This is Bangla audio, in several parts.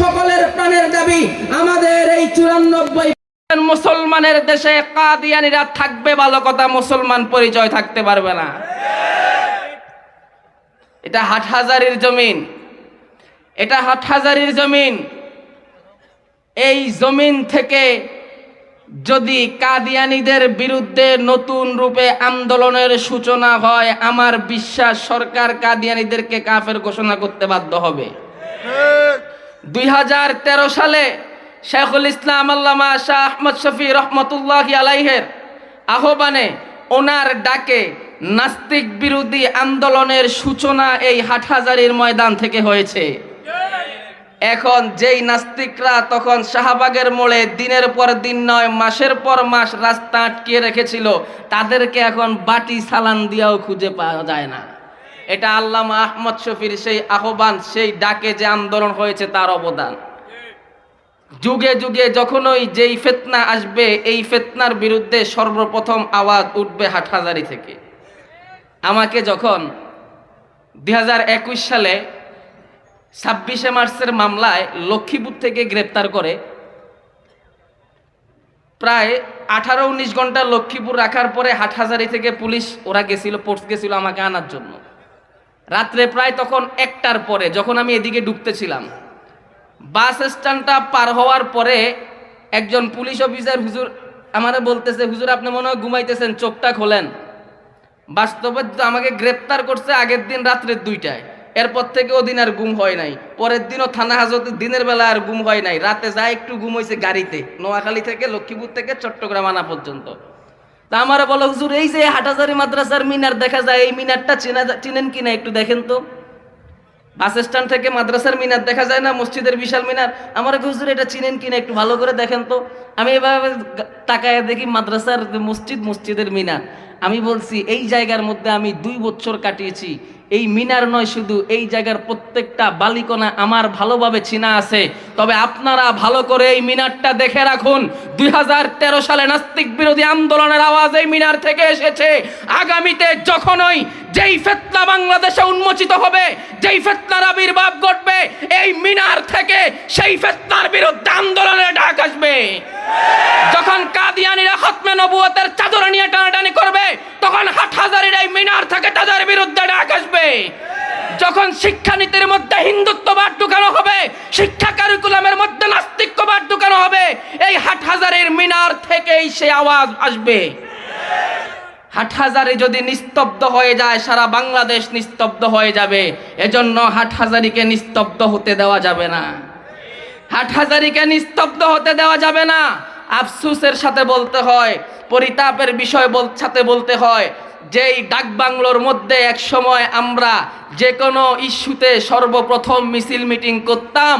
সকলের প্রাণের দাবি, আমাদের এই চুরানব্বই মুসলমানের দেশে কাদিয়ানিরা থাকবে ভালো কথা, মুসলমান পরিচয় থাকতে পারবে না। এটা হাটহাজারির জমিন। এটা হাটহাজারির জমিন। এই জমিন থেকে যদি কাদিয়ানিদের বিরুদ্ধে নতুন রূপে আন্দোলনের সূচনা হয়, আমার বিশ্বাস সরকার কাদিয়ানিদেরকে কাফের ঘোষণা করতে বাধ্য হবে। দুই হাজার তেরো সালে শেখুল ইসলাম আল্লামা শাহ আহমদ শফি রহমতুল্লাহ আলাইহের আহ্বানে ওনার ডাকে নাস্তিক বিরোধী আন্দোলনের সূচনা এই হাটহাজারির ময়দান থেকে হয়েছে। এখন যেই নাস্তিকরা তখন শাহবাগের মোড়ে দিনের পর দিন নয়, মাসের পর মাস রাস্তা আটকিয়ে রেখেছিল, তাদেরকে এখন বাটি সালান দিয়েও খুঁজে পাওয়া যায় না। এটা আল্লামা আহমদ শফির সেই আহ্বান, সেই ডাকে যে আন্দোলন হয়েছে তার অবদান। যুগে যুগে যখনই যেই ফেতনা আসবে, এই ফেতনার বিরুদ্ধে সর্বপ্রথম আওয়াজ উঠবে হাটহাজারি থেকে। আমাকে যখন দু হাজার একুশ সালে ছাব্বিশে মার্চের মামলায় লক্ষ্মীপুর থেকে গ্রেপ্তার করে, প্রায় আঠারো উনিশ ঘণ্টা লক্ষ্মীপুর রাখার পরে হাটহাজারি থেকে পুলিশ ওরা গেছিল পোর্টস গেছিল আমাকে আনার জন্য। রাত্রে প্রায় তখন একটার পরে, যখন আমি এদিকে ঢুকতেছিলাম বাস স্ট্যান্ডটা পার হওয়ার পরে একজন পুলিশ অফিসার হুজুর আমারে বলতেছে, হুজুর, আপনি মনে হয় ঘুমাইতেছেন, চোখটা খোলেন। বাস্তবে আমাকে গ্রেপ্তার করছে আগের দিন রাত্রের দুইটায়। এরপর থেকে ওদিন আর গুম হয় নাই। পরের দিনও থানা হাজতে দিনের বেলা আর গুম হয় নাই। রাতে যা একটু গুম হয়েছে গাড়িতে, নোয়াখালী থেকে লক্ষ্মীপুর থেকে চট্টগ্রাম আনা পর্যন্ত। তা আমার বলো, হুজুর, এই যে হাটাজারি মাদ্রাসার মিনার দেখা যায়, এই মিনারটা চেনা চিনেন কিনা একটু দেখেন তো? বাস স্ট্যান্ড থেকে মাদ্রাসার মিনার দেখা যায় না, মসজিদের বিশাল মিনার? আমার হুজুর, এটা চিনেন কিনা একটু ভালো করে দেখেন তো? আমি এভাবে তাকায় দেখি মাদ্রাসার মসজিদ, মসজিদের মিনার। আমি বলছি, এই জায়গার মধ্যে আমি দুই বছর কাটিয়েছি। এই মিনার নয় শুধু, এই জায়গার প্রত্যেকটা বালিকণা আমার ভালোভাবে চিনা আছে। তবে আপনারা ভালো করে এই মিনারটা দেখে রাখুন। দুই হাজার তেরো সালে নাস্তিক বিরোধী আন্দোলনের আওয়াজ এই মিনার থেকে এসেছে। আগামীতে যখনই যেই ফেতনা বাংলাদেশে উন্মোচিত হবে, যেই ফেতনার আবির্ভাব ঘটবে, এই মিনার থেকে সেই ফেতনার বিরুদ্ধে আন্দোলনের ডাক আসবে। যখন কাদিয়ানিরা খতমে নবুয়তের চাদর নিয়ে টানাটানি করবে, তখন হাটহাজারির এই মিনার থেকে তাদের বিরুদ্ধে ডাক আসবে। যখন শিক্ষানীতির মধ্যে হিন্দুত্ববাদ ঢুকানো হবে, শিক্ষা কারিকুলামের মধ্যে নাস্তিক্যবাদ ঢুকানো হবে, এই হাটহাজারির মিনার থেকেই সে আওয়াজ আসবে। হাটহাজারি যদি নিস্তব্ধ হয়ে যায়, সারা বাংলাদেশ নিস্তব্ধ হয়ে যাবে। এজন্য হাটহাজারিকে নিস্তব্ধ হতে দেওয়া যাবে না। হাটহাজারিকে নিস্তব্ধ হতে দেওয়া যাবে না। আফসুসের সাথে বলতে হয়, পরিতাপের বিষয় সাথে বলতে হয়, যেই ডাক বাংলোর মধ্যে এক সময় আমরা যে কোনো ইস্যুতে সর্বপ্রথম মিছিল মিটিং করতাম,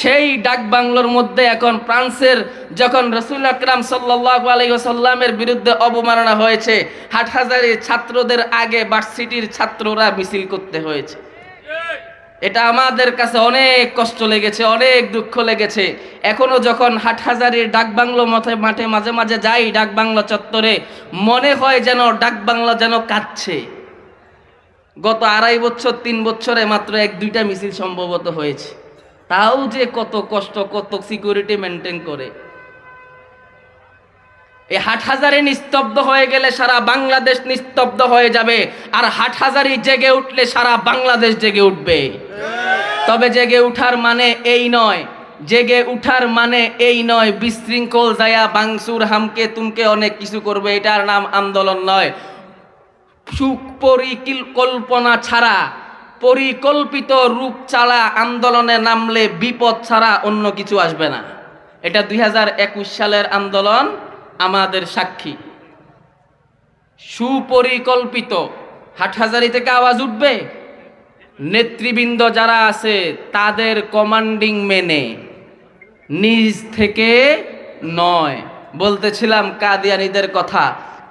সেই ডাক বাংলোর মধ্যে এখন ফ্রান্সের যখন রসুল আকরাম সাল্লাহ আলাইসাল্লামের বিরুদ্ধে অবমাননা হয়েছে, হাটহাজারির ছাত্রদের আগে ভার্সিটির ছাত্ররা মিছিল করতে হয়েছে। এটা আমাদের কাছে অনেক কষ্ট লেগেছে, অনেক দুঃখ লেগেছে। এখনও যখন হাটহাজারির ডাকবাংলো মাঠে মাঠে মাঝে মাঝে যাই ডাকবাংলো চত্বরে, মনে হয় যেন ডাকবাংলো যেন কাঁদছে। গত আড়াই বছর, তিন বছরে মাত্র এক, দুইটা মিছিল সম্ভবত হয়েছে। তাও যে কত কষ্ট, কত সিকিউরিটি মেনটেন করে। এই হাটহাজারি নিস্তব্ধ হয়ে গেলে সারা বাংলাদেশ নিস্তব্ধ হয়ে যাবে। আর হাটহাজারি জেগে উঠলে সারা বাংলাদেশ জেগে উঠবে। তবে জেগে উঠার মানে এই নয়। জেগে উঠার মানে এই নয়, বিশৃঙ্খল জায়া বাংসুর হামকে তুমকে অনেক কিছু করবে, এটার নাম আন্দোলন নয়। সুপরিকল্পনা ছাড়া, পরিকল্পিত রূপ ছাড়া আন্দোলনে নামলে বিপদ ছাড়া অন্য কিছু আসবে না। এটা দুই হাজার একুশ সালের আন্দোলন। আমাদের সাক্ষী। সুপরিকল্পিত হাটহাজারি থেকে আওয়াজ উঠবে? নেতৃবৃন্দ যারা আছে, তাদের কমান্ডিং মেনে। নিজ থেকে নয়। বলতেছিলাম কাদিয়ানিদের কথা,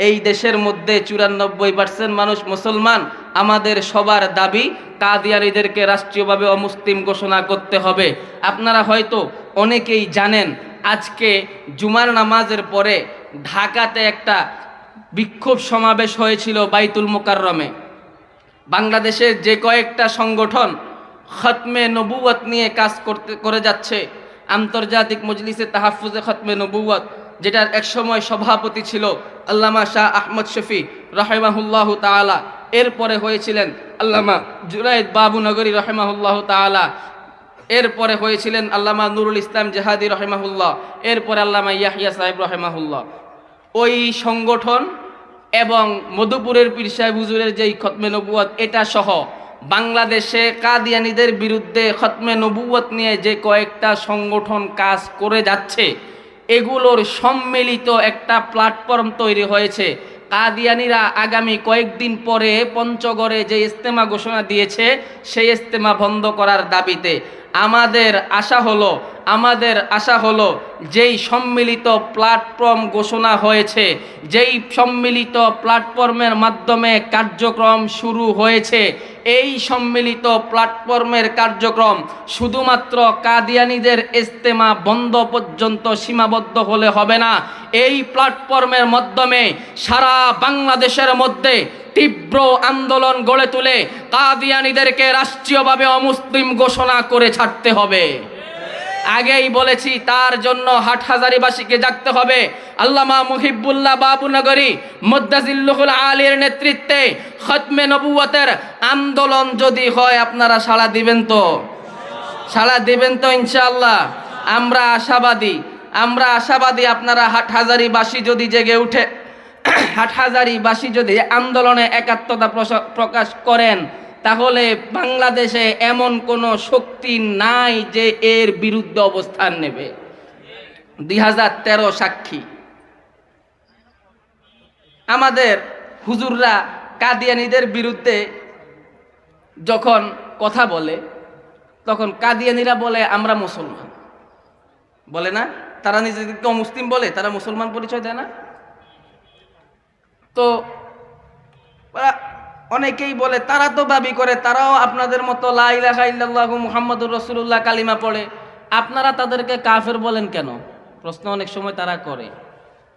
এই দেশের মধ্যে চুরানব্বই পার্সেন্ট মানুষ মুসলমান, আমাদের সবার দাবি কাদিয়ানিদেরকে রাষ্ট্রীয়ভাবে অমুসলিম ঘোষণা করতে হবে। আপনারা হয়তো অনেকেই জানেন আজকে জুমার নামাজের পরে ঢাকাতে একটা বিক্ষোভ সমাবেশ হয়েছিল বাইতুল মোকাররমে। বাংলাদেশের যে কয়েকটা সংগঠন খতমে নবুয়ত নিয়ে কাজ করতে, করে যাচ্ছে, আন্তর্জাতিক মজলিসে তাহাফুজে খতমে নবুয়ত যেটার একসময় সভাপতি ছিল আল্লামা শাহ আহমদ শফি রহেমাহুল্লাহ তাআলা। এরপরে হয়েছিলেন আল্লামা জুনাইদ বাবুনগরী রহেমাহুল্লাহ তাআলা। এরপরে হয়েছিলেন আল্লামা নুরুল ইসলাম জাহাদি রহেমাহুল্লাহ, এরপরে আল্লামা ইয়াহিয়া সাহেব রহেমাহুল্লাহ। ওই সংগঠন এবং মধুপুরের পীর সাহেব হুজুরের যেই খতমে নবুয়াদ এটা সহ বাংলাদেশে কাদিয়ানিদের বিরুদ্ধে খতমে নবুয়াদ নিয়ে যে কয়েকটা সংগঠন কাজ করে যাচ্ছে এগুলোর সম্মিলিত একটা প্ল্যাটফর্ম তৈরি হয়েছে। কাদিয়ানিরা আগামী কয়েকদিন পরে পঞ্চগড়ে যে ইস্তেমা ঘোষণা দিয়েছে, সেই ইস্তেমা বন্ধ করার দাবিতে। আমাদের আশা হলো, আমাদের আশা হলো যেই সম্মিলিত প্ল্যাটফর্ম ঘোষণা হয়েছে, যেই সম্মিলিত প্ল্যাটফর্মের মাধ্যমে কার্যক্রম শুরু হয়েছে এই সম্মিলিত প্ল্যাটফর্মের কার্যক্রম শুধুমাত্র কাদিয়ানিদের ইস্তেমা বন্ধ পর্যন্ত সীমাবদ্ধ হলে হবে না। এই প্ল্যাটফর্মের মাধ্যমে সারা বাংলাদেশের মধ্যে তীব্র আন্দোলন গড়ে তুলে কাদিয়ানিদেরকে রাষ্ট্রীয়ভাবে অমুসলিম ঘোষণা করে ছাড়তে হবে। আগেই বলেছি, তার জন্য হাটহাজারিবাসীকে জাগতে হবে। আল্লামা মুহিবুল্লাহ বাবুনগরী মুদাজিল্লুহুল আলীর নেতৃত্বে খতমে নবুয়তের আন্দোলন যদি হয়, আপনারা সাড়া দিবেন তো? সাড়া দিবেন তো ইনশাআল্লাহ। আমরা আশাবাদী আমরা আশাবাদী আপনারা হাটহাজারিবাসী যদি জেগে উঠে, হাটহাজারিবাসী যদি আন্দোলনে একাত্মতা প্রকাশ করেন তাহলে বাংলাদেশে এমন কোনো শক্তি নাই যে এর বিরুদ্ধে অবস্থান নেবে। দুই হাজার তেরো সাক্ষী। আমাদের হুজুররা কাদিয়ানিদের বিরুদ্ধে যখন কথা বলে, তখন কাদিয়ানিরা বলে, আমরা মুসলমান। বলে না? তারা নিজেদেরকে মুসলিম বলে, তারা মুসলমান পরিচয় দেয় না? তো অনেকেই বলে, তারা তো দাবি করে, তারাও আপনাদের মতো লাইলাহা মুহাম্মাদুর রসুল্লাহ কালিমা পড়ে। আপনারা তাদেরকে কাফের বলেন কেন? প্রশ্ন অনেক সময় তারা করে।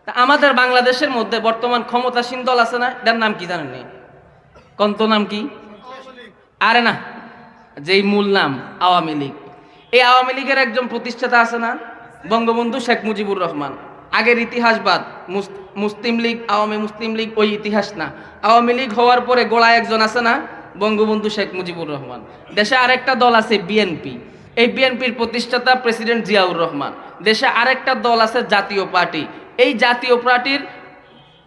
তা আমাদের বাংলাদেশের মধ্যে বর্তমান ক্ষমতাসীন দল আছে না? এটার নাম কি জানেন কন্ত নাম কি? আরে না, যেই মূল নাম, আওয়ামী লীগ। এই আওয়ামী লীগের একজন প্রতিষ্ঠাতা আছে না? বঙ্গবন্ধু শেখ মুজিবুর রহমান। আগের ইতিহাসবাদ মুস- মুসলিম লীগ, আওয়ামী মুসলিম লীগ ওই ইতিহাস না। আওয়ামী লীগ হওয়ার পরে গোড়ায় একজন আছে না? বঙ্গবন্ধু শেখ মুজিবুর রহমান। দেশে আরেকটা দল আছে বিএনপি। এই বিএনপির প্রতিষ্ঠাতা প্রেসিডেন্ট জিয়াউর রহমান। দেশে আরেকটা দল আছে জাতীয় পার্টি। এই জাতীয় পার্টির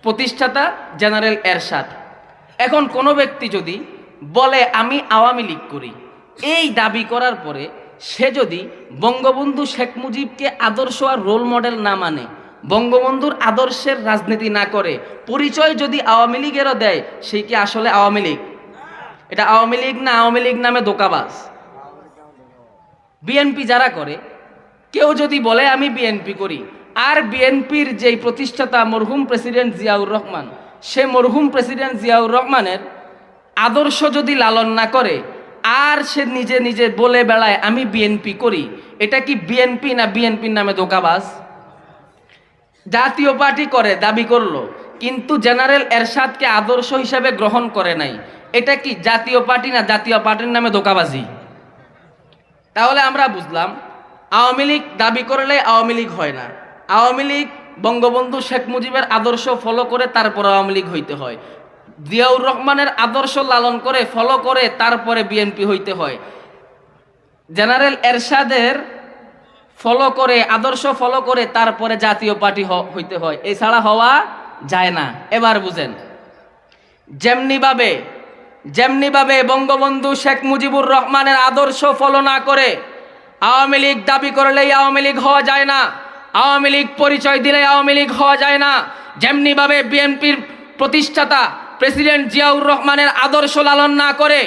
প্রতিষ্ঠাতা জেনারেল এরশাদ। এখন কোনো ব্যক্তি যদি বলে, আমি আওয়ামী লীগ করি। এই দাবি করার পরে সে যদি বঙ্গবন্ধু শেখ মুজিবকে আদর্শ আর রোল মডেল না মানে বঙ্গবন্ধুর আদর্শের রাজনীতি না করে পরিচয় যদি আওয়ামী লীগেরও দেয় সেই কি আসলে আওয়ামী লীগ? এটা আওয়ামী লীগ না আওয়ামী লীগ নামে দোকাবাজ বিএনপি যারা করে, কেউ যদি বলে, আমি বিএনপি করি। আর বিএনপির যেই প্রতিষ্ঠাতা মরহুম প্রেসিডেন্ট জিয়াউর রহমান, সে মরহুম প্রেসিডেন্ট জিয়াউর রহমানের আদর্শ যদি লালন না করে, আর সে নিজে নিজে বলে বেড়ায়, আমি বিএনপি করি। এটা কি বিএনপি না বিএনপির নামে দোকাবাজ জাতীয় পার্টি করে, দাবি করল। কিন্তু জেনারেল এরশাদকে আদর্শ হিসাবে গ্রহণ করে নাই। এটা কি জাতীয় পার্টি না জাতীয় পার্টির নামে দোকাবাজি তাহলে আমরা বুঝলাম, আওয়ামী লীগ দাবি করলে আওয়ামী লীগ হয় না। আওয়ামী লীগ বঙ্গবন্ধু শেখ মুজিবের আদর্শ ফলো করে তারপর আওয়ামী লীগ হইতে হয়। জিয়াউর রহমানের আদর্শ লালন করে, ফলো করে তারপরে বিএনপি হইতে হয়। জেনারেল এরশাদের ফলো করে, আদর্শ ফলো করে তারপরে জাতীয় পার্টি হইতে হয়। এছাড়া হওয়া যায় না। এবার বুঝেন। যেমনিভাবে যেমনিভাবে বঙ্গবন্ধু শেখ মুজিবুর রহমানের আদর্শ ফলো না করে আওয়ামী লীগ দাবি করলেই আওয়ামী লীগ হওয়া যায় না, আওয়ামী লীগ পরিচয় দিলে আওয়ামী লীগ হওয়া যায় না, যেমনিভাবে বিএনপির প্রতিষ্ঠাতা প্রেসিডেন্ট জিয়াউর রহমানের আদর্শ লালন না করে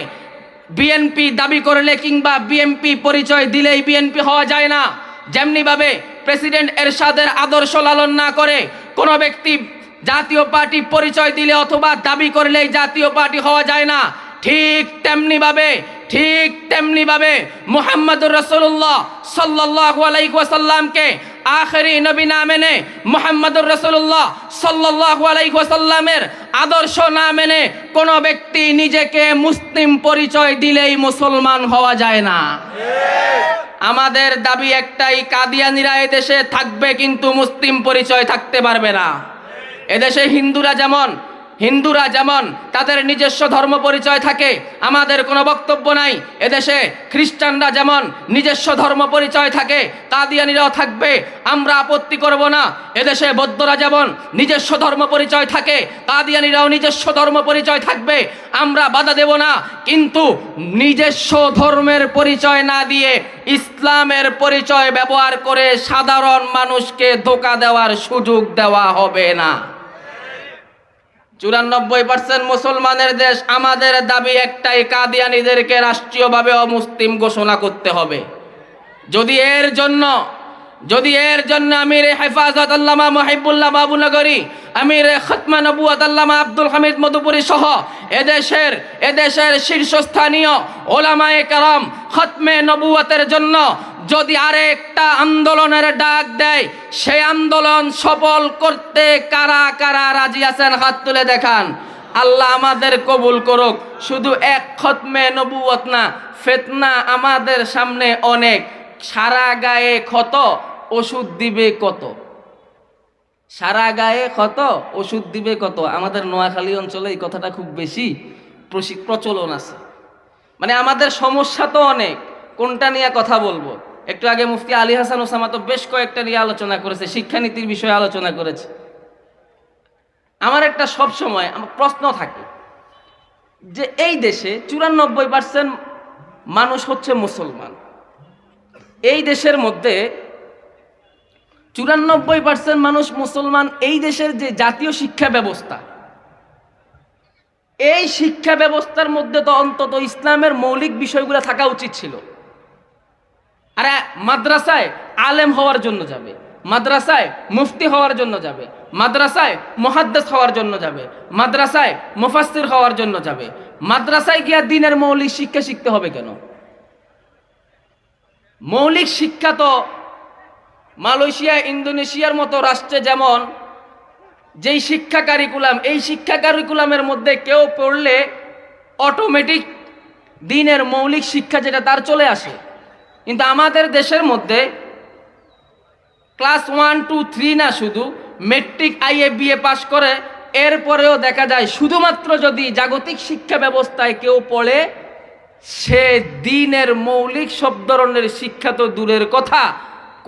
বিএনপি দাবি করলে কিংবা বিএনপি পরিচয় দিলেই বিএনপি হওয়া যায় না যেমনিভাবে প্রেসিডেন্ট এরশাদের আদর্শ লালন না করে কোনো ব্যক্তি জাতীয় পার্টি পরিচয় দিলে অথবা দাবি করলেই জাতীয় পার্টি হওয়া যায় না, ঠিক তেমনিভাবে ঠিক তেমনিভাবে মোহাম্মদুর রসুল্লাহ সাল্লাহ আলাইসাল্লামকে আখেরি নবী না মেনে মোহাম্মদুর রসুল্লাহ সাল্লাহ আলাইসাল্লামের আদর্শ না মেনে কোনো ব্যক্তি নিজেকে মুসলিম পরিচয় দিলেই মুসলমান হওয়া যায় না। আমাদের দাবি একটাই, কাদিয়ানিরা এদেশে থাকবে কিন্তু মুসলিম পরিচয় থাকতে পারবে না। এদেশে হিন্দুরা যেমন হিন্দুরা যেমন তাদের নিজস্ব ধর্ম পরিচয় থাকে, আমাদের কোনো বক্তব্য নাই। এদেশে খ্রিস্টানরা যেমন নিজস্ব ধর্ম পরিচয় থাকে, কাদিয়ানিরাও থাকবে, আমরা আপত্তি করব না। এদেশে বৌদ্ধরা যেমন নিজস্ব ধর্ম পরিচয় থাকে, কাদিয়ানিরাও নিজস্ব ধর্ম পরিচয় থাকবে, আমরা বাধা দেব না। কিন্তু নিজস্ব ধর্মের পরিচয় না দিয়ে ইসলামের পরিচয় ব্যবহার করে সাধারণ মানুষকে ধোকা দেওয়ার সুযোগ দেওয়া হবে না। চুরানব্বই পার্সেন্ট মুসলমানের দেশ, আমাদের দাবি একটাই, কাদিয়ানিদেরকে রাষ্ট্রীয়ভাবে অমুসলিম ঘোষণা করতে হবে। যদি এর জন্য যদি এর জন্য আমির হেফাজত আল্লামা মহিবুল্লাহ বাবুনগরী আমির খতমা নবুয়াত আল্লামা আব্দুল হামিদ মধুপুরী সহ এদেশের এদেশের শীর্ষস্থানীয় ওলামায়ে কারাম খতমে নবুয়াতের জন্য যদি আরেকটা আন্দোলনের ডাক দেয়, সেই আন্দোলন সফল করতে কারা কারা রাজি আছেন হাত তুলে দেখান। আল্লাহ আমাদের কবুল করুক, শুধু এক খতমে নবুয়ত না, ফেতনা আমাদের সামনে অনেক, সারা গায়ে ক্ষত ওষুধ দিবে কত? সারা গায়ে কত? ওষুধ দিবে কত? আমাদের নোয়াখালী অঞ্চলে এই কথাটা খুব বেশি প্রচলন আছে। মানে আমাদের সমস্যা তো অনেক। কোনটা নিয়ে কথা বলব? একটু আগে মুফতি আলী হাসান ওসামা তো বেশ কয়েকটা নিয়ে আলোচনা করেছে, শিক্ষানীতির বিষয়ে আলোচনা করেছে। আমার একটা সব সময় আমার প্রশ্ন থাকে যে এই দেশে চুরানব্বই পার্সেন্ট মানুষ হচ্ছে মুসলমান। এই দেশের মধ্যে চুরানব্বই পার্সেন্ট মানুষ মুসলমান এই দেশের যে জাতীয় শিক্ষা ব্যবস্থা, এই শিক্ষা ব্যবস্থার মধ্যে তো অন্তত ইসলামের মৌলিক বিষয়গুলো থাকা উচিত ছিল। আরে মাদ্রাসায় আলেম হওয়ার জন্য যাবে, মাদ্রাসায় মুফতি হওয়ার জন্য যাবে, মাদ্রাসায় মহাদ্দেস হওয়ার জন্য যাবে, মাদ্রাসায় মুফাসসির হওয়ার জন্য যাবে, মাদ্রাসায় গিয়া দিনের মৌলিক শিক্ষা শিখতে হবে কেন? মৌলিক শিক্ষা তো মালয়েশিয়া, ইন্দোনেশিয়ার মতো রাষ্ট্রে যেমন যেই শিক্ষা কারিকুলাম এই শিক্ষা কারিকুলামের মধ্যে কেউ পড়লে অটোমেটিক দিনের মৌলিক শিক্ষা যেটা তার চলে আসে। কিন্তু আমাদের দেশের মধ্যে ক্লাস ওয়ান টু থ্রি না শুধু মেট্রিক আইএ বিএ পাশ করে, এরপরেও দেখা যায় শুধুমাত্র যদি জাগতিক শিক্ষা ব্যবস্থায় কেউ পড়ে, সে দিনের মৌলিক সব ধরনের শিক্ষা তো দূরের কথা।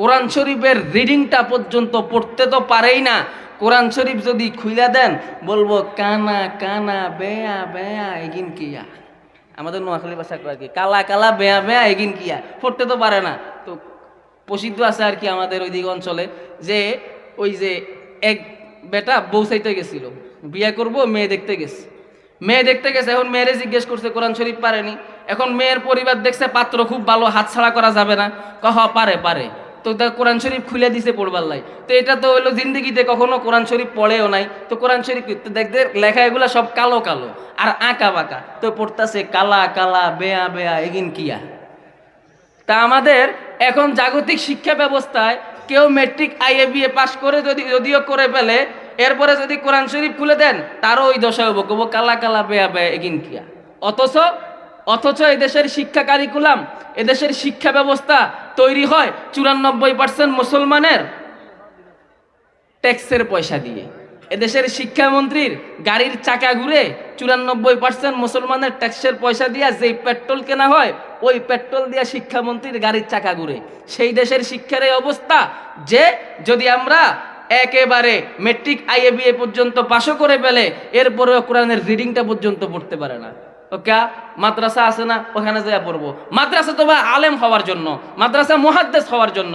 কোরআন শরীফের রিডিংটা পর্যন্ত পড়তে তো পারেই না। কোরআন শরীফ যদি খুইলা দেন, বলব, কানা কানা, বেয়া বেয়া, এগিন কিয়া আমাদের নোয়াখালী ভাষা করা কি, কালা কালা, বেয়া বেয়া, এগিন কিয়া পড়তে তো পারে না। তো প্রসিদ্ধ আছে আর কি আমাদের ওই দিক অঞ্চলে, যে ওই যে এক বেটা বউ চাইতে গেছিল, বিয়ে করব, মেয়ে দেখতে গেছে। মেয়ে দেখতে গেছে, এখন মেয়েরে জিজ্ঞেস করছে, কোরআন শরীফ পারেনি? এখন মেয়ের পরিবার দেখছে, পাত্র খুব ভালো, হাতছাড়া করা যাবে না। কহ, পারে পারে। তো তা কোরআন শরীফ খুলে দিছে পড়বার লাই। তো এটা তো হইল জিন্দিগিতে কখনো কোরআন শরীফ পড়েও নাই। তো কোরআন শরীফ? তো দেখতে লেখা এগুলা সব কালো কালো। আর আঁকা বাঁকা। তো পড়তাছে কালা কালা, বেয়া বেয়া, এগিন কিয়া। তা আমাদের এখন জাগতিক শিক্ষা ব্যবস্থায় কেউ matric I IA BA pass করে যদি যদিও করে ফেলে, এরপরে যদি কোরআন শরীফ খুলে দেন, তারও ওই দশা হব। কবো কালা কালা, বেয়া বেয়া, এগিন কিয়া। অথচ অথচ এদেশের শিক্ষা কারিকুলাম এদেশের শিক্ষা ব্যবস্থা তৈরি হয় চুরানব্বই পার্সেন্ট মুসলমানের ট্যাক্সের পয়সা দিয়ে। এদেশের শিক্ষামন্ত্রীর গাড়ির চাকা ঘুরে চুরানব্বই পার্সেন্ট মুসলমানের ট্যাক্সের পয়সা দিয়া যেই পেট্রোল কেনা হয়, ওই পেট্রোল দিয়া শিক্ষামন্ত্রীর গাড়ির চাকা ঘুরে। সেই দেশের শিক্ষার এই অবস্থা যে যদি আমরা একেবারে মেট্রিক আইএ বিএ পর্যন্ত পাশও করে ফেলে, এরপরেও কোরআনের রিডিংটা পর্যন্ত পড়তে পারে না। মাদ্রাসা আছে না? ওখানে যাইয়া পড়ব। মাদ্রাসা তো ভাই আলেম হওয়ার জন্য, মাদ্রাসা মুহাদ্দেস হওয়ার জন্য,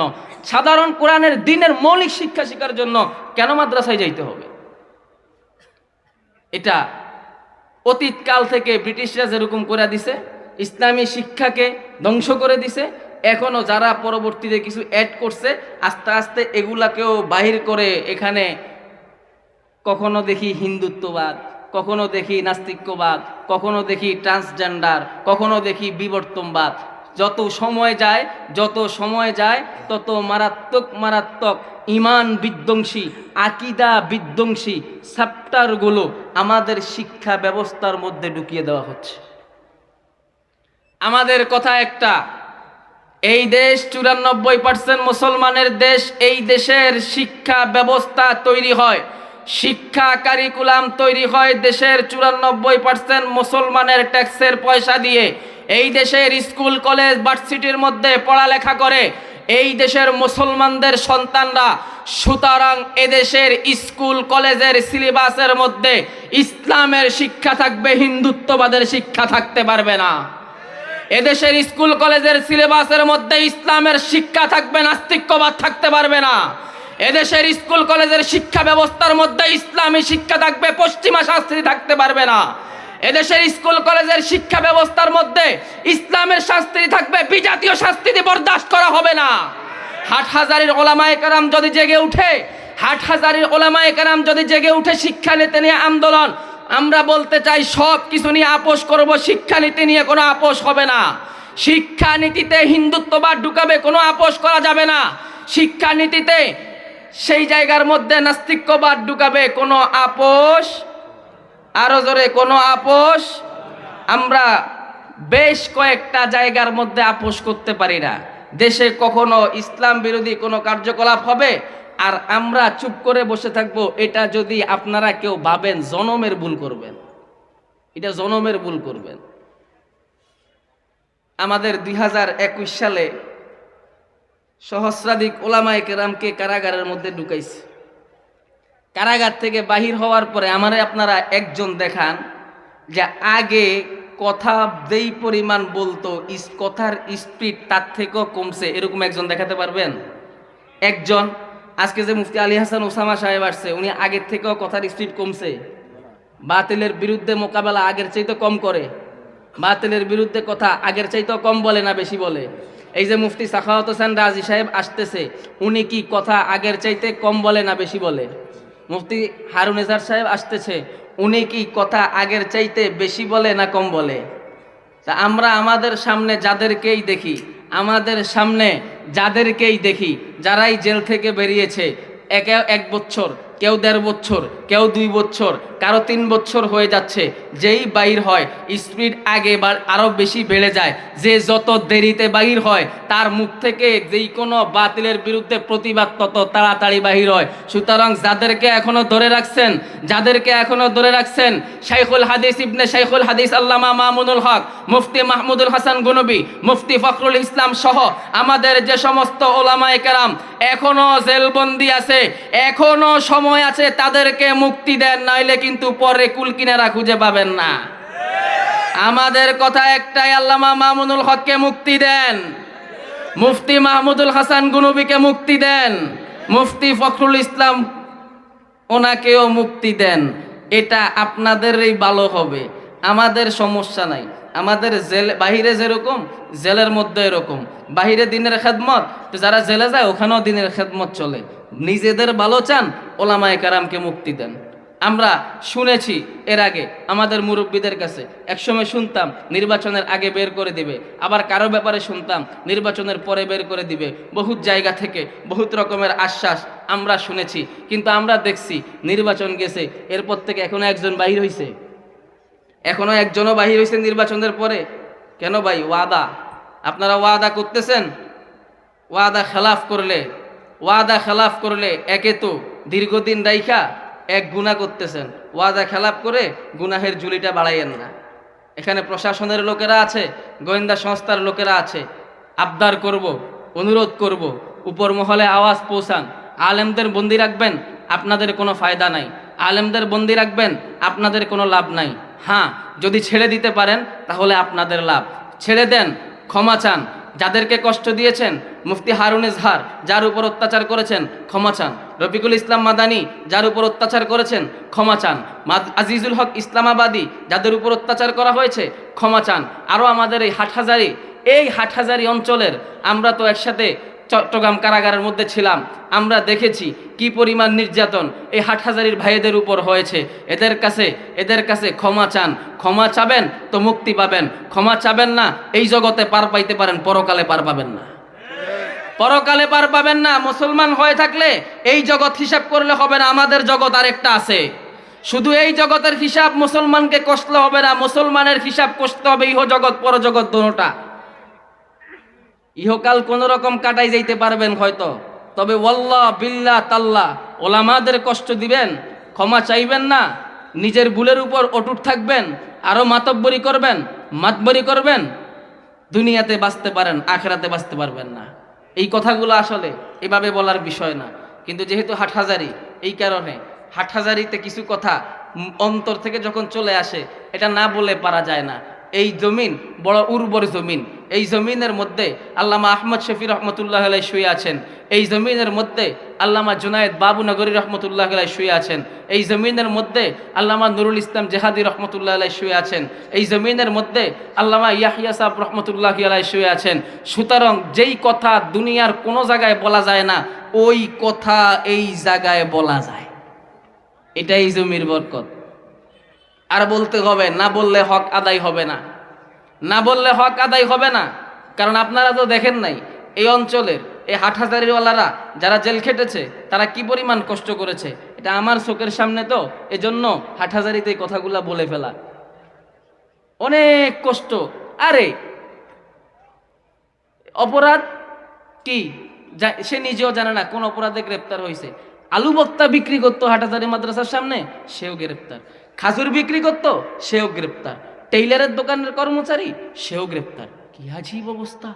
সাধারণ কোরআনের দিনের মৌলিক শিক্ষা শেখার জন্য কেন মাদ্রাসায় যাইতে হবে? এটা অতীতকাল থেকে ব্রিটিশরা যেরকম করে দিছে, ইসলামী শিক্ষাকে ধ্বংস করে দিছে, এখনও যারা পরবর্তীতে কিছু অ্যাড করছে, আস্তে আস্তে এগুলাকেও বাহির করে এখানে কখনো দেখি হিন্দুত্ববাদ কখনো দেখি নাস্তিক্যবাদ, কখনো দেখি ট্রান্সজেন্ডার কখনো দেখি বিবর্তনবাদ। যত সময় যায়, যত সময় যায়, তত মারাত্মক মারাত্মক ইমান বিধ্বংসী, আকিদা বিধ্বংসী চ্যাপ্টারগুলো আমাদের শিক্ষা ব্যবস্থার মধ্যে ঢুকিয়ে দেওয়া হচ্ছে। আমাদের কথা একটা, এই দেশ চুরানব্বই পার্সেন্ট মুসলমানের দেশ, এই দেশের শিক্ষা ব্যবস্থা তৈরি হয়। শিক্ষা কারিকুলাম তৈরি হয় দেশের চুরানব্বই পার্সেন্ট মুসলমানের ট্যাক্সের পয়সা দিয়ে। এই দেশের স্কুল কলেজ ভার্সিটির মধ্যে পড়ালেখা করে। এই দেশের মুসলমানদের সন্তানরা সুতরাং এদেশের স্কুল কলেজের সিলেবাসের মধ্যে ইসলামের শিক্ষা থাকবে, হিন্দুত্ববাদের শিক্ষা থাকতে পারবে না। এদেশের স্কুল কলেজের সিলেবাসের মধ্যে ইসলামের শিক্ষা থাকবে নাস্তিক্যবাদ থাকতে পারবে না। এদেশের স্কুল, কলেজের শিক্ষা ব্যবস্থার মধ্যে ইসলামী শিক্ষা থাকবে, পশ্চিমা শাস্ত্রী থাকতে পারবে না। এদেশের স্কুল, কলেজের শিক্ষা ব্যবস্থার মধ্যে ইসলামের শাস্ত্রী থাকবে, বিজাতীয় শাস্ত্রী বরদাস্ত করা হবে না। হাট হাজারের ওলামায়ে কারাম যদি জেগে উঠে, হাট হাজারের ওলামায়ে কারাম যদি জেগে উঠে শিক্ষা নীতি নিয়ে আন্দোলন, আমরা বলতে চাই সব কিছু নিয়ে আপোষ করব শিক্ষানীতি নিয়ে কোনো আপোষ হবে না। শিক্ষানীতিতে হিন্দুত্ববাদ ঢুকাবে, কোনো আপোষ করা যাবে না। শিক্ষানীতিতে সেই জায়গার মধ্যে নাস্তিক্যবাদ ঢুকাবে কোনো আপোষ? আরও জোরে, কোনো আপোষ? আমরা বেশ কয়েকটা জায়গার মধ্যে আপোষ করতে পারি না। দেশে কখনো ইসলাম বিরোধী কোনো কার্যকলাপ হবে? আর আমরা চুপ করে বসে থাকব, এটা যদি আপনারা কেউ ভাবেন, জনমের ভুল করবেন। এটা জনমের ভুল করবেন। আমাদের দুই হাজার একুশ সালে সহস্রাধিক ওলামায়ে কেরামকে কারাগারের মধ্যে ঢুকাইছে। কারাগার থেকে বাহির হওয়ার পরে আমারে আপনারা একজন দেখান যে আগে কথা যেই পরিমাণ বলতো কথার স্পিড তার থেকেও কমছে, এরকম একজন দেখাতে পারবেন? একজন? আজকে যে মুফতি আলী হাসান ওসামা সাহেব আসছে, উনি আগের থেকেও কথার স্পিড কমছে। বাতিলের বিরুদ্ধে মোকাবেলা আগের চাইতে কম করে। বাতিলের বিরুদ্ধে কথা আগের চাইতেও কম বলে না, বেশি বলে। এই যে মুফতি সাখাওয়াত হোসেন রাজি সাহেব আসতেছে, উনি কি কথা আগের চাইতে কম বলে না বেশি বলে? মুফতি হারুন এজার সাহেব আসতেছে, উনি কি কথা আগের চাইতে বেশি বলে না কম বলে? তা আমরা আমাদের সামনে যাদেরকেই দেখি, আমাদের সামনে যাদেরকেই দেখি, যারাই জেল থেকে বেরিয়েছে, একে এক বছর কেউ দেড় বছর, কেউ দুই বছর, কারও তিন বছর হয়ে যাচ্ছে। যেই বাইর হয়, স্পিড আগে বা আরও বেশি বেড়ে যায়। যে যত দেরিতে বাহির হয়, তার মুখ থেকে যেই কোনো বাতিলের বিরুদ্ধে প্রতিবাদ তত তাড়াতাড়ি বাহির হয়। সুতরাং যাদেরকে এখনও ধরে রাখছেন, যাদেরকে এখনও ধরে রাখছেন, শাইখুল হাদিস ইবনে শাইখুল হাদিস আল্লামা মামুনুল হক, মুফতি মাহমুদুল হাসান গুনবি, মুফতি ফখরুল ইসলাম সহ আমাদের যে সমস্ত ওলামায়ে কেরাম এখনও জেলবন্দি আছে, এখনও সময় আছে তাদেরকে মুক্তি দেন, নাইলে কিন্তু পরে কুলকিনারা খুঁজে পাবেন না। আমাদের কথা একটাই, আল্লামা মামুনুল হককে মুক্তি দেন। মুফতি মাহমুদুল হাসান গুনবিকে মুক্তি দেন। মুফতি ফখরুল ইসলাম ওনাকেও মুক্তি দেন। এটা আপনাদেরই ভালো হবে। আমাদের সমস্যা নাই। আমাদের জেল, বাহিরে যেরকম, জেলের মধ্যে এরকম। বাহিরে দিনের খেদমত, তো যারা জেলে যায়, ওখানেও দিনের খেদমত চলে। নিজেদের ভালো চান, ওলামায় কারামকে মুক্তি দেন। আমরা শুনেছি এর আগে, আমাদের মুরব্বীদের কাছে একসময় শুনতাম, নির্বাচনের আগে বের করে দিবে। আবার কারও ব্যাপারে শুনতাম, নির্বাচনের পরে বের করে দিবে। বহুত জায়গা থেকে, বহুত রকমের আশ্বাস আমরা শুনেছি। কিন্তু আমরা দেখছি, নির্বাচন গেছে, এরপর থেকে এখনও একজন বাহির হয়েছে এখনও একজনও বাহির হয়েছে নির্বাচনের পরে। কেন ভাই? ওয়াদা। আপনারা ওয়াদা করতেছেন? ওয়াদা খেলাফ করলে, ওয়াদা খেলাফ করলে একে তো দীর্ঘদিন রাইখা এক গুণা করতেছেন। ওয়াদা খেলাফ করে গুনাহের ঝুলিটা বাড়াইয়েন না। এখানে প্রশাসনের লোকেরা আছে, গোয়েন্দা সংস্থার লোকেরা আছে। আবদার করব, অনুরোধ করব, উপর মহলে আওয়াজ পৌঁছান। আলেমদের বন্দি রাখবেন, আপনাদের কোনো ফায়দা নাই। আলেমদের বন্দি রাখবেন, আপনাদের কোনো লাভ নাই। হ্যাঁ যদি ছেড়ে দিতে পারেন, তাহলে আপনাদের লাভ। ছেড়ে দেন ক্ষমা চান। যাদেরকে কষ্ট দিয়েছেন, মুফতি হারুন ইজহার যার উপর অত্যাচার করেছেন, ক্ষমা চান। রফিকুল ইসলাম মাদানি, যার উপর অত্যাচার করেছেন, ক্ষমা চান। আজিজুল হক ইসলামাবাদী, যাদের উপর অত্যাচার করা হয়েছে, ক্ষমা চান। আরও আমাদের এই হাটহাজারি এই হাটহাজারি অঞ্চলের, আমরা তো একসাথে চট্টগ্রাম কারাগারের মধ্যে ছিলাম। আমরা দেখেছি কি পরিমাণ নির্যাতন এই হাটহাজারির ভাইদের উপর হয়েছে। এদের কাছে এদের কাছে ক্ষমা চান। ক্ষমা চাবেন তো মুক্তি পাবেন। ক্ষমা চাবেন না, এই জগতে পার পাইতে পারেন, পরকালে পার পাবেন না। পরকালে পার পাবেন না, মুসলমান হয়ে থাকলে এই জগৎ হিসাব করলে হবে না, আমাদের জগৎ আরেকটা আছে। শুধু এই জগতের হিসাব মুসলমানকে কষলে হবে না, মুসলমানের হিসাব কষতে হবে ইহ জগৎ পর জগৎ দোনোটা। ইহকাল কোন রকম কাটাই যাইতে পারবেন হয়তো। তবে ওয়াল্লাহ বিল্লা তাল্লা ওলামাদের কষ্ট দিবেন, ক্ষমা চাইবেন না, নিজের ভুলের উপর অটুট থাকবেন, আরও মাতব্বরি করবেন মাতবরি করবেন, দুনিয়াতে বাঁচতে পারেন, আখেরাতে বাঁচতে পারবেন না। এই কথাগুলো আসলে এভাবে বলার বিষয় না। কিন্তু যেহেতু হাটহাজারি, এই কারণে হাটহাজারিতে কিছু কথা অন্তর থেকে যখন চলে আসে, এটা না বলে পারা যায় না। এই জমিন বড় উর্বর জমিন। এই জমিনের মধ্যে আল্লামা আহমদ শফি রহমতুল্লাহ আলাই শুয়ে আছেন। এই জমিনের মধ্যে আল্লামা জুনায়েদ বাবু নগরী রহমতুল্লাহ আলাই শুয়ে আছেন। এই জমিনের মধ্যে আল্লামা নুরুল ইসলাম জেহাদি রহমতুল্লাহ আলাই শুয়ে আছেন। এই জমিনের মধ্যে আল্লামা ইয়াহিয়া সাহ রহমতুল্লাহ আলাই শুয়ে আছেন। সুতরাং যেই কথা দুনিয়ার কোনো জায়গায় বলা যায় না, ওই কথা এই জায়গায় বলা যায়। এটা এই জমির বরকত। আর বলতে হবে, না বললে হক আদায় হবে না। না বললে হক আদায় হবে না। কারণ আপনারা তো দেখেন নাই, এই অঞ্চলের এই হাটহাজারিওয়ালারা যারা জেল খেটেছে, তারা কি পরিমাণ কষ্ট করেছে? এটা আমার চোখের সামনে তো, এজন্য হাটহাজারিতে এই কথাগুলা বলে ফেলা। অনেক কষ্ট। আরে, অপরাধ কি? সে নিজেও জানে না কোন অপরাধে গ্রেপ্তার হয়েছে আলু বক্তা বিক্রি করতো হাটাজারি মাদ্রাসার সামনে, সেও গ্রেপ্তার। খাজুর বিক্রি করতো, সেও গ্রেপ্তার। টেইলারের দোকানের কর্মচারী সেও গ্রেপ্তার। কি আজীব অবস্থা?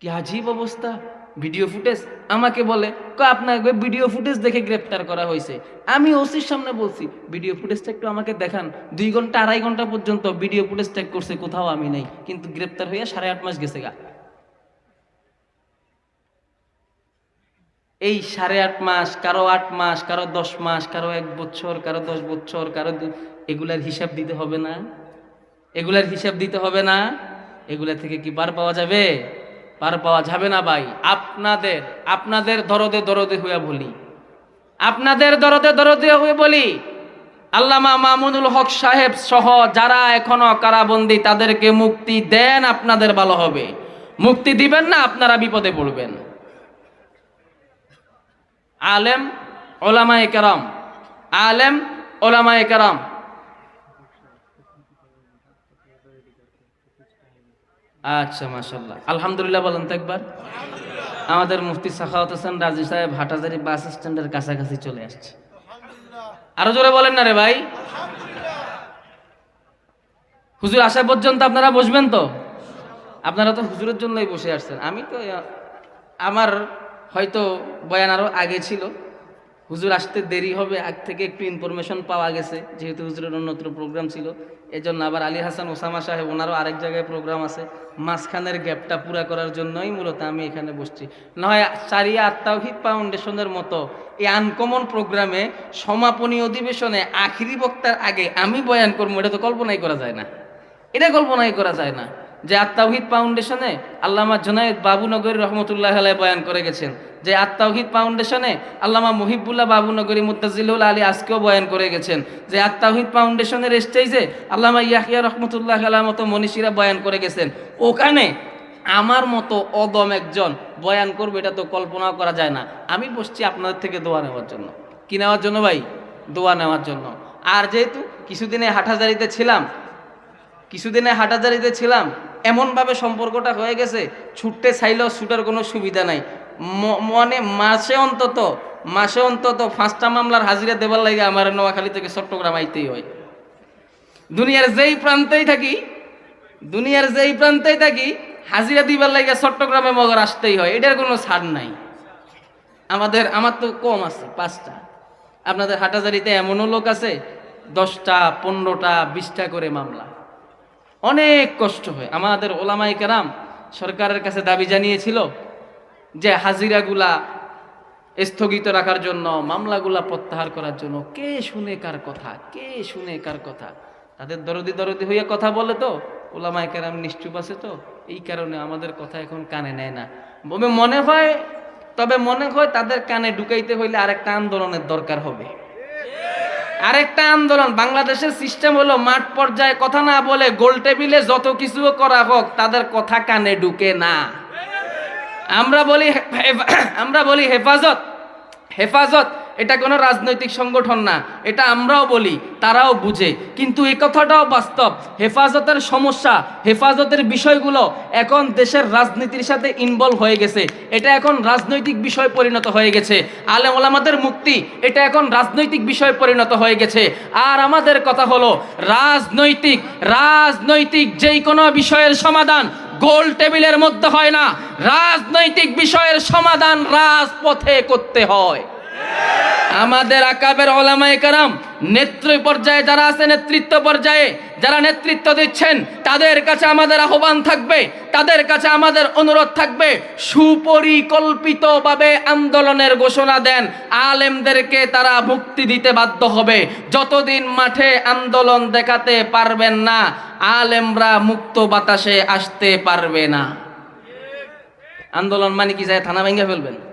কি আজীব অবস্থা? ভিডিও ফুটেজ আমাকে বলে "ক, আপনাকে ভিডিও ফুটেজ দেখে গ্রেপ্তার করা হয়েছে। আমি ওসির সামনে বলছি ভিডিও ফুটেজটা একটু আমাকে দেখান। দুই ঘণ্টা আড়াই ঘণ্টা পর্যন্ত ভিডিও ফুটেজ ট্যাগ করছে কোথাও আমি নেই। কিন্তু গ্রেপ্তার হইয়া সাড়ে আট মাস গেছে গা। এই সাড়ে আট মাস কারও আট মাস কারও দশ মাস কারও এক বছর কারও দশ বছর কারও এগুলার হিসাব দিতে হবে না। এগুলার হিসাব দিতে হবে না। এগুলা থেকে কি পার পাওয়া যাবে? পার পাওয়া যাবে না ভাই। আপনাদের আপনাদের দরদে দরদে হইয়া বলি। আপনাদের দরদে দরদে হয়ে বলি। আল্লামা মামুনুল হক সাহেব সহ যারা এখনও কারাবন্দি, তাদেরকে মুক্তি দেন, আপনাদের ভালো হবে। মুক্তি দিবেন না, আপনারা বিপদে পড়বেন। আলেম, ওলামায়ে কেরাম। আলেম, ওলামায়ে কেরাম। আচ্ছা মাশাল্লাহ আলহামদুলিল্লাহ বলেন তো একবার। আমাদের মুফতি সাখাওয়াত হোসেন রাজি সাহেব হাটাজারি বাস স্ট্যান্ডের কাছাকাছি চলে আসছে। আরও জোরে বলেন না রে ভাই। হুজুর আসা পর্যন্ত আপনারা বসবেন তো? আপনারা তো হুজুরের জন্যই বসে আসছেন। আমি তো, আমার হয়তো বয়ান আরও আগে ছিল। হুজুর আসতে দেরি হবে, আগ থেকে একটু ইনফরমেশন পাওয়া গেছে, যেহেতু হুজুরের অন্যত্র প্রোগ্রাম ছিল। এই জন্য আবার আলী হাসান ওসামা সাহেব, ওনারও আরেক জায়গায় প্রোগ্রাম আছে। মাঝখানের গ্যাপটা পুরা করার জন্যই মূলত আমি এখানে বসছি। নয় চারিয়া আত্মাহিদ ফাউন্ডেশনের মতো এই আনকমন প্রোগ্রামে সমাপনী অধিবেশনে আখিরি বক্তার আগে আমি বয়ান করব, এটা তো কল্পনাই করা যায় না। এটা কল্পনাই করা যায় না। যে আত্মাউহিদ ফাউন্ডেশনে আল্লামা জুনায়েদ বাবুনগরী রহমতুল্লাহ আলাই বয়ান করে গেছেন। যে আত্মাউহিদ ফাউন্ডেশনে আল্লামা মুহিবুল্লাহ বাবুনগরী মুতাজিল্লাহ আলী আজকেও বয়ান করে গেছেন। যে আত্মাউহিদ ফাউন্ডেশনের স্টেজে আল্লামা ইয়াহিয়া রহমতুল্লাহ আলাহ মতো মনীষীরা বয়ান করে গেছেন। ওখানে আমার মতো অদম একজন বয়ান করবে, এটা তো কল্পনাও করা যায় না। আমি বসছি আপনাদের থেকে দোয়া নেওয়ার জন্য। কি নেওয়ার জন্য ভাই? দোয়া নেওয়ার জন্য। আর যেহেতু কিছুদিনে হাটহাজারিতে ছিলাম, কিছুদিনে হাটাজারিতে ছিলাম এমনভাবে সম্পর্কটা হয়ে গেছে, ছুটতে চাইলেও ছুটার কোনো সুবিধা নাই। ম- মনে মাসে অন্তত মাসে অন্তত পাঁচটা মামলার হাজিরা দেবার লাগে আমার নোয়াখালী থেকে চট্টগ্রাম আইতেই হয়। দুনিয়ার যেই প্রান্তেই থাকি, দুনিয়ার যেই প্রান্তেই থাকি, হাজিরা দিবার লাগে চট্টগ্রামে মগর আসতেই হয়, এটার কোনো ছাড় নাই। আমাদের, আমার তো কম আছে, পাঁচটা। আপনাদের হাটাজারিতে এমনও লোক আছে, দশটা, পনেরোটা, বিশটা করে মামলা। অনেক কষ্ট হয়। আমাদের ওলামাই কেরাম সরকারের কাছে দাবি জানিয়েছিল যে হাজিরাগুলা স্থগিত রাখার জন্য, মামলাগুলা প্রত্যাহার করার জন্য। কে শুনে কার কথা? কে শুনে কার কথা? তাদের দরদি দরদি হইয়া কথা বলে তো। ওলামাই কেরাম নিশ্চুপ আছে তো। এই কারণে আমাদের কথা এখন কানে নেয় না। মনে হয়, তবে মনে হয় তাদের কানে ঢুকাইতে হইলে আরেকটা আন্দোলনের দরকার হবে। আরেকটা আন্দোলন, বাংলাদেশের সিস্টেম হলো মাঠ পর্যায়ে কথা না বলে গোল টেবিলে যত কিছু করা হোক, তাদের কথা কানে ঢুকে না। আমরা বলি আমরা বলি হেফাজত হেফাজত। এটা কোনো রাজনৈতিক সংগঠন না, এটা আমরাও বলি, তারাও বুঝে। কিন্তু এই কথাটাও বাস্তব। হেফাজতের সমস্যা, হেফাজতের বিষয়গুলো এখন দেশের রাজনীতির সাথে ইনভলভ হয়ে গেছে। এটা এখন রাজনৈতিক বিষয় পরিণত হয়ে গেছে। আলেম ওলামাদের মুক্তি, এটা এখন রাজনৈতিক বিষয় পরিণত হয়ে গেছে। আর আমাদের কথা হলো, রাজনৈতিক রাজনৈতিক যেই কোনো বিষয়ের সমাধান গোল টেবিলের মধ্যে হয় না। রাজনৈতিক বিষয়ের সমাধান রাজপথে করতে হয়। আমাদের আকাবের ওলামায়ে কারাম নেতৃ পর্যায়ে যারা আছে, নেতৃত্ব পর্যায়ে যারা নেতৃত্ব দিচ্ছেন, তাদের কাছে আমাদের আহ্বান থাকবে, তাদের কাছে আমাদের অনুরোধ থাকবে, সুপরিকল্পিতভাবে আন্দোলনের ঘোষণা দেন। আলেমদেরকে তারা মুক্তি দিতে বাধ্য হবে। যতদিন মাঠে আন্দোলন দেখাতে পারবেন না, আলেমরা মুক্ত বাতাসে আসতে পারবে না। আন্দোলন মানে কি, যায় থানা ভেঙে ফেলবেন?